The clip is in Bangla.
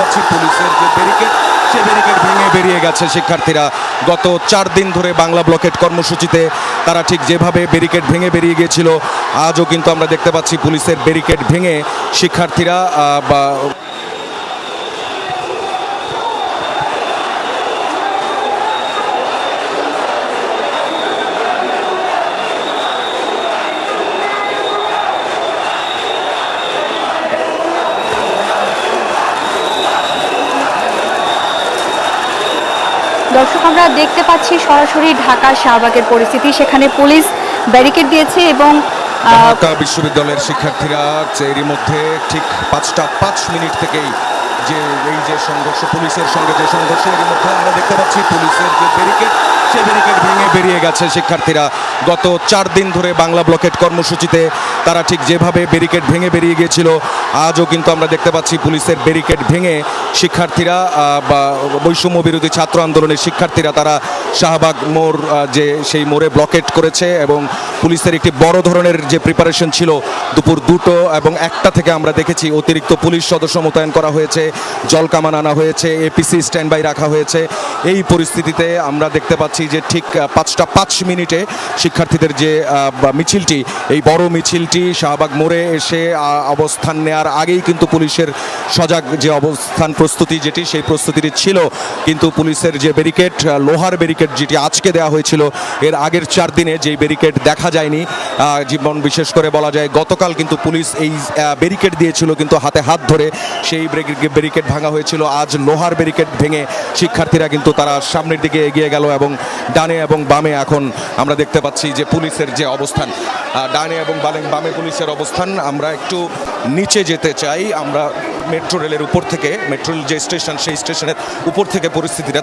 পাচ্ছি পুলিশের যে ব্যারিকেড সে ব্যারিকেড ভেঙে বেরিয়ে গেছে শিক্ষার্থীরা। গত চার দিন ধরে বাংলা ব্লকেট কর্মসূচিতে তারা ঠিক যেভাবে ব্যারিকেড ভেঙে বেরিয়ে গিয়েছিল, আজও কিন্তু আমরা দেখতে পাচ্ছি পুলিশের ব্যারিকেড ভেঙে শিক্ষার্থীরা বা দর্শক, আমরা দেখতে পাচ্ছি সরাসরি ঢাকার শাহবাগের পরিস্থিতি। সেখানে পুলিশ ব্যারিকেড দিয়েছে এবং ঢাকা বিশ্ববিদ্যালয়ের শিক্ষার্থীরা এরই মধ্যে ঠিক পাঁচটা পাঁচ মিনিট থেকেই যে, এই যে সংঘর্ষ, পুলিশের সঙ্গে যে সংঘর্ষ এর মধ্যে আমরা দেখতে পাচ্ছি পুলিশের যে ব্যারিকেড বেরিয়ে গেছে শিক্ষার্থীরা। গত চার দিন ধরে বাংলা ব্লকেট কর্মসূচিতে তারা ঠিক যেভাবে ব্যারিকেড ভেঙে বেরিয়ে গিয়েছিল, আজও কিন্তু আমরা দেখতে পাচ্ছি পুলিশের ব্যারিকেড ভেঙে শিক্ষার্থীরা বা বৈষম্য বিরোধী ছাত্র আন্দোলনের শিক্ষার্থীরা তারা শাহবাগ মোড় যে সেই মোড়ে ব্লকেট করেছে এবং পুলিশের একটি বড় ধরনের যে প্রিপারেশন ছিল দুপুর দুটো এবং একটা থেকে আমরা দেখেছি অতিরিক্ত পুলিশ সদস্য মোতায়েন করা হয়েছে, জল কামান আনা হয়েছে এপিসি স্ট্যান্ড বাই রাখা হয়েছে। এই পরিস্থিতিতে আমরা দেখতে পাচ্ছি যে ঠিক পাঁচটা পাঁচ মিনিটে শিক্ষার্থীদের যে মিছিলটি, এই বড় মিছিলটি শাহবাগ মোড়ে এসে অবস্থান নেয়ার আগেই কিন্তু পুলিশের সজাগ যে অবস্থান প্রস্তুতি যেটি, সেই প্রস্তুতিটি ছিল। কিন্তু পুলিশের যে ব্যারিকেড লোহার ব্যারিকেড যেটি আজকে দেওয়া হয়েছিল, এর আগের চার দিনে যেই ব্যারিকেড দেখা যায়নি জীবন বিশেষ করে বলা যায় গতকাল কিন্তু পুলিশ এই ব্যারিকেড দিয়েছিল, কিন্তু হাতে হাত ধরে সেই ব্যারিকেড ভাঙা হয়েছিল। আজ লোহার ব্যারিকেড ভেঙে শিক্ষার্থীরা কিন্তু তারা সামনের দিকে এগিয়ে গেল এবং ডানে এবং বামে এখন আমরা দেখতে পাচ্ছি যে পুলিশের যে অবস্থান। ডানে এবং বামে পুলিশের অবস্থান। আমরা একটু নিচে যেতে চাই। আমরা মেট্রো রেলের উপর থেকে মেট্রো রেল যে স্টেশন সেই স্টেশনের উপর থেকে পরিস্থিতিটা